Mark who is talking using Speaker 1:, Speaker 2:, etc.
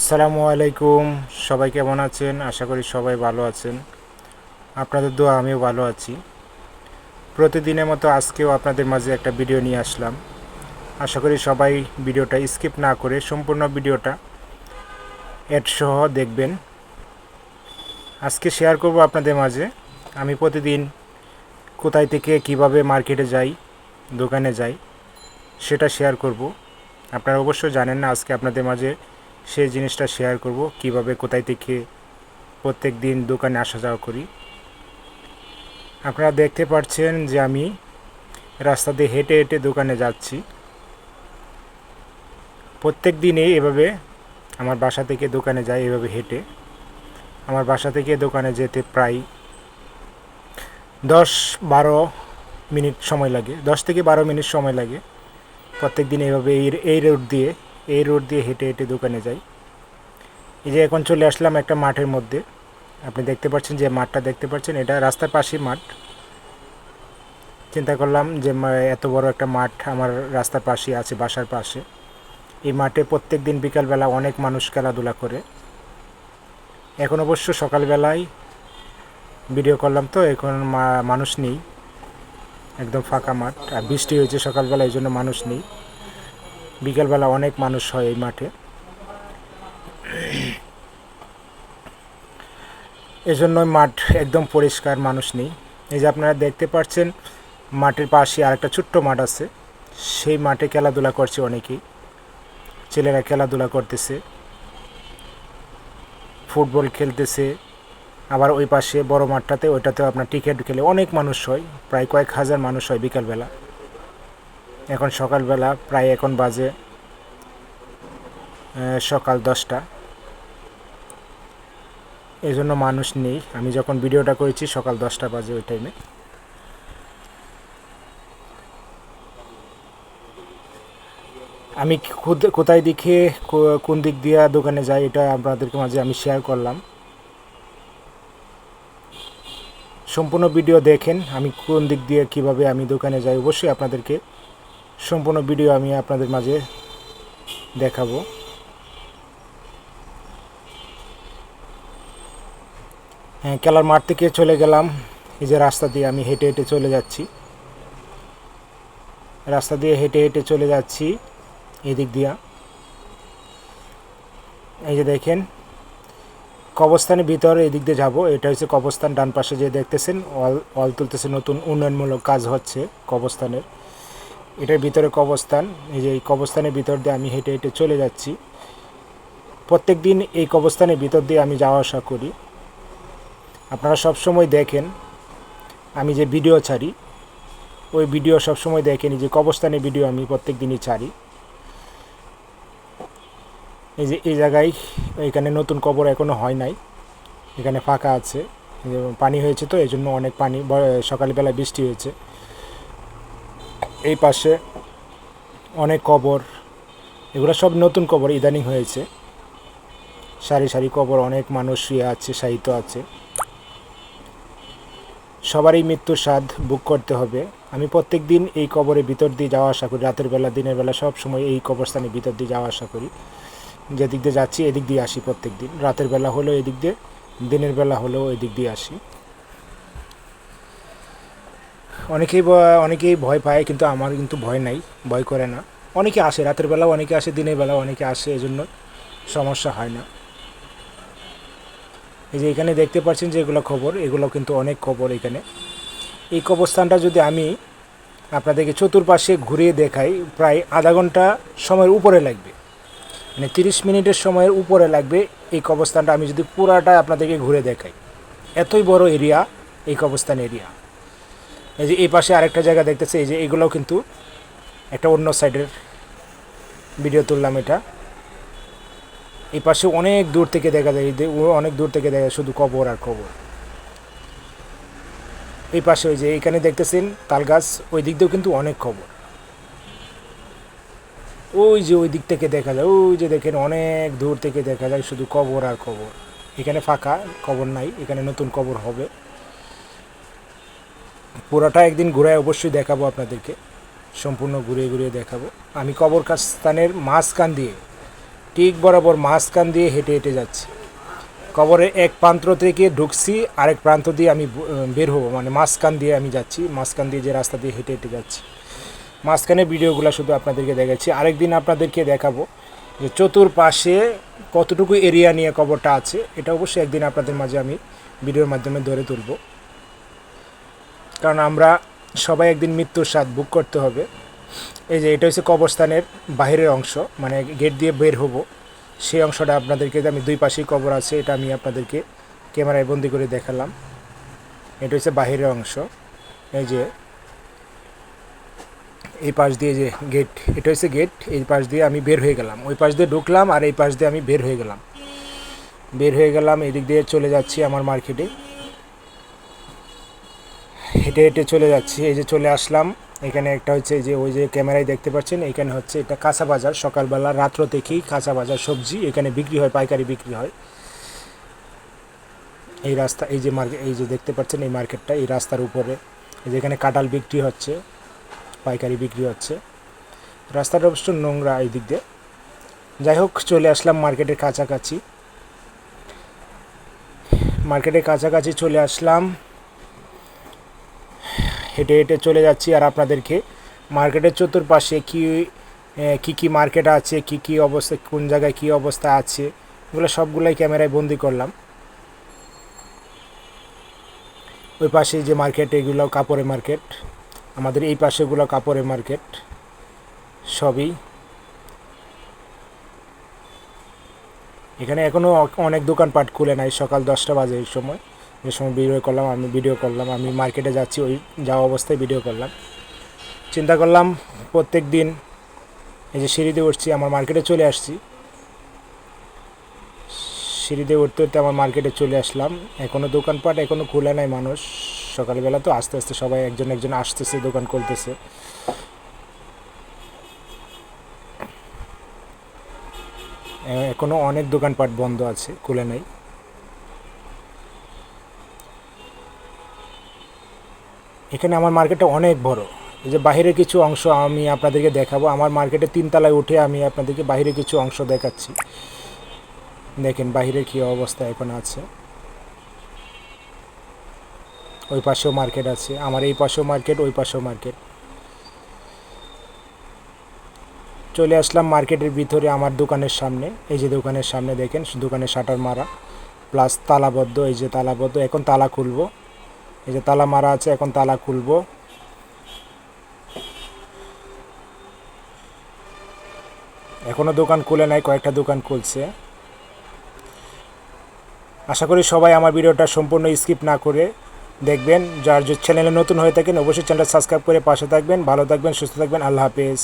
Speaker 1: আসসালামু আলাইকুম। সবাই কেমন আছেন? আশা করি সবাই ভালো আছেন। আপনাদের দোয়া, আমিও ভালো আছি। প্রতিদিনের মতো আজকেও আপনাদের মাঝে একটা ভিডিও নিয়ে আসলাম। আশা করি সবাই ভিডিওটা স্কিপ না করে সম্পূর্ণ ভিডিওটা সহ দেখবেন। আজকে শেয়ার করব আপনাদের মাঝে। আমি প্রতিদিন কোথায় থেকে কীভাবে মার্কেটে যাই, দোকানে যাই, সেটা শেয়ার করব। আপনারা অবশ্যই জানেন না, আজকে আপনাদের মাঝে সেই জিনিসটা শেয়ার করব, কীভাবে, কোথায় থেকে প্রত্যেক দিন দোকানে আসা যাওয়া করি। আপনারা দেখতে পাচ্ছেন যে আমি রাস্তা দিয়ে হেঁটে হেঁটে দোকানে যাচ্ছি। প্রত্যেক দিনে এভাবে আমার বাসা থেকে দোকানে যাই, এভাবে হেঁটে। আমার বাসা থেকে দোকানে যেতে প্রায় দশ বারো মিনিট সময় লাগে, দশ থেকে বারো মিনিট সময় লাগে। প্রত্যেক দিন এইভাবে এই এই রোড দিয়ে এই রোড দিয়ে হেঁটে হেঁটে দোকানে যাই। এই যে এখন চলে আসলাম একটা মাঠের মধ্যে। আপনি দেখতে পাচ্ছেন যে মাঠটা দেখতে পাচ্ছেন, এটা রাস্তার পাশেই মাঠ। চিন্তা করলাম যে এত বড় একটা মাঠ আমার রাস্তার পাশেই আছে, বাসার পাশে। এই মাঠে প্রত্যেক দিন বিকালবেলা অনেক মানুষ খেলাধুলা করে। এখন অবশ্য সকালবেলায় ভিডিও করলাম তো, এখন মানুষ নেই। একদম ফাঁকা মাঠ। আর বৃষ্টি হয়েছে সকালবেলা, এই জন্য মানুষ নেই। বিকেলবেলা অনেক মানুষ হয় এই মাঠে। এজন্য মাঠ একদম পরিষ্কার, মানুষ নেই। এই যে আপনারা দেখতে পাচ্ছেন, মাঠের পাশে আরেকটা ছোট্ট মাঠ আছে। সেই মাঠে খেলাধুলা করছে অনেকেই। ছেলেরা খেলাধুলা করতেছে, ফুটবল খেলতেছে। আবার ওই পাশে বড় মাঠটাতে ওইটাতে আপনার টিকিট খেলে অনেক মানুষ হয়, প্রায় কয়েক হাজার মানুষ হয় বিকালবেলা। এখন সকালবেলা প্রায় এখন বাজে সকাল দশটা। এই জন্য মানুষ নেই। আমি যখন ভিডিওটা করেছি, সকাল দশটা বাজে ওই টাইমে আমি কোথায় দিকে কোন দিক দিয়ে দোকানে যাই, এটা আপনাদেরকে মাঝে আমি শেয়ার করলাম। সম্পূর্ণ ভিডিও দেখেন, আমি কোন দিক দিয়ে কীভাবে আমি দোকানে যাই, অবশ্যই আপনাদেরকে সম্পূর্ণ ভিডিও আমি আপনাদের মাঝে দেখাবো। হ্যাঁ খেলার মাঠ থেকে চলে গেলাম। এই যে রাস্তা দিয়ে আমি হেঁটে হেঁটে চলে যাচ্ছি। রাস্তা দিয়ে হেঁটে হেঁটে চলে যাচ্ছি এদিক দিয়া। এই যে দেখেন, কবরস্থানের ভিতরে এদিক দিয়ে যাব। এটা হচ্ছে কবরস্থান, ডান পাশে যে দেখতেছেন, ওয়াল ওয়াল তুলতেছে নতুন উন্নয়নমূলক কাজ হচ্ছে কবরস্থানের। এটার ভিতরে কবস্থান এই যে এই কবরস্থানের ভিতর দিয়ে আমি হেঁটে হেঁটে চলে যাচ্ছি। প্রত্যেক দিন এই কবস্থানের ভিতর দিয়ে আমি যাওয়া আসা করি। আপনারা সব সময় দেখেন, আমি যে ভিডিও ছাড়ি, ওই ভিডিও সব সময় দেখেন, এই যে কবরস্থানের ভিডিও আমি প্রত্যেক দিনই ছাড়ি। এই যে এই জায়গায় এখানে নতুন কবর এখনও হয় নাই, এখানে ফাঁকা আছে পানি হয়েছে তো এই জন্য অনেক পানি সকালবেলা বৃষ্টি হয়েছে। এই পাশে অনেক কবর, এগুলো সব নতুন কবর, ইদানিং হয়েছে। সারি সারি কবর, অনেক মানুষ শুয়ে আছে সাহিত্য আছে। সবারই মৃত্যুর স্বাদ বুক করতে হবে। আমি প্রত্যেক দিন এই কবরের ভিতর দিয়ে যাওয়া আসা করি, রাতের বেলা, দিনের বেলা, সব সময় এই কবরস্থানের ভিতর দিয়ে যাওয়া আসা করি। যেদিক দিয়ে যাচ্ছি, এদিক দিয়ে আসি প্রত্যেক দিন। রাতের বেলা হলেও এদিক দিয়ে, দিনের বেলা হলেও এদিক দিয়ে আসি। অনেকেই অনেকেই ভয় পায়, কিন্তু আমার কিন্তু ভয় নাই, ভয় করে না। অনেকে আসে, রাতের বেলাও অনেকে আসে, দিনের বেলাও অনেকে আসে, এজন্য সমস্যা হয় না। এই যে এখানে দেখতে পাচ্ছেন যে এগুলো খবর, এগুলো কিন্তু অনেক খবর এখানে। এই কবরস্থানটা যদি আমি আপনাদেরকে চতুর্পাশে ঘুরিয়ে দেখাই, প্রায় আধা ঘণ্টা সময়ের উপরে লাগবে। মানে তিরিশ মিনিটের সময়ের উপরে লাগবে এই কবরস্থানটা, আমি যদি পুরাটা আপনাদেরকে ঘুরে দেখাই। এতই বড় এরিয়া, এই কবরস্থান এরিয়া। এই যে এই পাশে আরেকটা জায়গা দেখতেছে, এই যে এগুলোও কিন্তু একটা অন্য সাইডের ভিডিও তুললাম এটা। এই পাশে অনেক দূর থেকে দেখা যায় অনেক দূর থেকে দেখা শুধু কবর আর কবর। এই পাশে ওই যে এখানে দেখতেছেন তাল গাছ, ওই দিক দিয়েও কিন্তু অনেক খবর ওই যে ওই দিক থেকে দেখা যায়, ওই যে দেখেন অনেক দূর থেকে দেখা যায় শুধু কবর আর কবর। এখানে ফাঁকা, কবর নাই, এখানে নতুন কবর হবে। পুরোটা একদিন ঘুরায় অবশ্যই দেখাবো আপনাদেরকে। সম্পূর্ণ ঘুরিয়ে ঘুরিয়ে দেখাবো। আমি কবরস্থানের মাঝখান দিয়ে, ঠিক বরাবর মাঝখান দিয়ে হেঁটে হেঁটে যাচ্ছি। কবরের এক প্রান্ত থেকে ঢুকছি, আরেক প্রান্ত দিয়ে আমি বের হব। মানে মাঝখান দিয়ে আমি যাচ্ছি, মাঝখান দিয়ে যে রাস্তা দিয়ে হেঁটে হেঁটে যাচ্ছি। মাঝখানে ভিডিওগুলো শুধু আপনাদেরকে দেখাচ্ছি। আরেকদিন আপনাদেরকে দেখাবো যে চতুর্পাশে কতটুকু এরিয়া নিয়ে কবরটা আছে। এটা অবশ্যই একদিন আপনাদের মাঝে আমি ভিডিওর মাধ্যমে ধরে তুলব। কারণ আমরা সবাই একদিন মৃত্যুর স্বাদ বুক করতে হবে। এই যে, এটা হচ্ছে কবরস্থানের বাইরের অংশ মানে গেট দিয়ে বের হব। সেই অংশটা আপনাদেরকে, আমি দুই পাশেই কবর আছে, এটা আমি আপনাদেরকে ক্যামেরায় বন্দি করে দেখালাম। এটা হচ্ছে বাহিরের অংশ। এই যে, এই পাশ দিয়ে যে গেট, এটা হচ্ছে গেট, এই পাশ দিয়ে আমি বের হয়ে গেলাম। ওই পাশ দিয়ে ঢুকলাম আর এই পাশ দিয়ে আমি বের হয়ে গেলাম। বের হয়ে গেলাম, এদিক দিয়ে চলে যাচ্ছি আমার মার্কেটে। হেঁটে হেঁটে চলে যাচ্ছি। এই যে চলে আসলাম। এখানে একটা হচ্ছে যে ওই যে ক্যামেরায় দেখতে পাচ্ছেন, এখানে হচ্ছে এটা কাঁচা বাজার। সকালবেলা, রাত্র থেকেই কাঁচা বাজার সবজি এখানে বিক্রি হয়, পাইকারি বিক্রি হয়। এই রাস্তা, এই যে মার্কেট এই যে দেখতে পাচ্ছেন এই মার্কেটটা, এই রাস্তার উপরে। এই যে এখানে কাঁঠাল বিক্রি হচ্ছে, পাইকারি বিক্রি হচ্ছে। রাস্তাটা অবশ্য নোংরা এই দিক দিয়ে। যাই হোক, চলে আসলাম মার্কেটের কাছাকাছি। মার্কেটের কাছাকাছি চলে আসলাম। হেঁটে হেঁটে চলে যাচ্ছি আর আপনাদেরকে মার্কেটের চতুর্পাশে কী কী কী মার্কেট আছে, কী কী অবস্থা, কোন জায়গায় কী অবস্থা আছে, এগুলো সবগুলোই ক্যামেরায় বন্দি করলাম। ওই পাশে যে মার্কেট, এগুলো কাপড়ের মার্কেট, আমাদের এই পাশেগুলো কাপড়ের মার্কেট, সবই। এখানে এখনও অনেক দোকানপাট খুলে নাই সকাল দশটা বাজে এই সময়। যে সময় ভিডিও করলাম, আমি ভিডিও করলাম, আমি মার্কেটে যাচ্ছি, ওই যাওয়া অবস্থায় ভিডিও করলাম। চিন্তা করলাম, প্রত্যেক দিন এই যে সিঁড়িতে উঠছি, আমার মার্কেটে চলে আসছি। সিঁড়িতে উঠতে উঠতে আমার মার্কেটে চলে আসলাম। এখনও দোকানপাট এখনও খুলে নাই মানুষ। সকালবেলা তো আস্তে আস্তে সবাই একজন একজন আসতেছে, দোকান খুলতেছে। এখনও অনেক দোকানপাট বন্ধ আছে, খুলে নাই। এখানে আমার মার্কেটটা অনেক বড়। এই যে বাইরের কিছু অংশ আমি আপনাদেরকে দেখাবো। আমার মার্কেটে তিনতলায় উঠে আমি আপনাদেরকে বাইরে কিছু অংশ দেখাচ্ছি। দেখেন বাইরের কী অবস্থা এখন আছে। ওই পাশেও মার্কেট আছে। আমার এই পাশেও মার্কেট, ওই পাশেও মার্কেট। চলে আসলাম মার্কেটের ভিতরে আমার দোকানের সামনে। এই যে দোকানের সামনে দেখেন দোকানের শাটার মারা। প্লাস তালাবদ্ধ, এই যে তালাবদ্ধ। এখন তালা খুলবো। এই যে তালা মারা আছে, এখন তালা খুলবো। এখনও দোকান খুলে নাই, কয়েকটা দোকান খুলছে। আশা করি সবাই আমার ভিডিওটা সম্পূর্ণ স্কিপ না করে দেখবেন। যার যে চ্যানেলে নতুন হয়ে থাকেন, অবশ্যই চ্যানেলটা সাবস্ক্রাইব করে পাশে থাকবেন। ভালো থাকবেন, সুস্থ থাকবেন। আল্লাহ হাফেজ।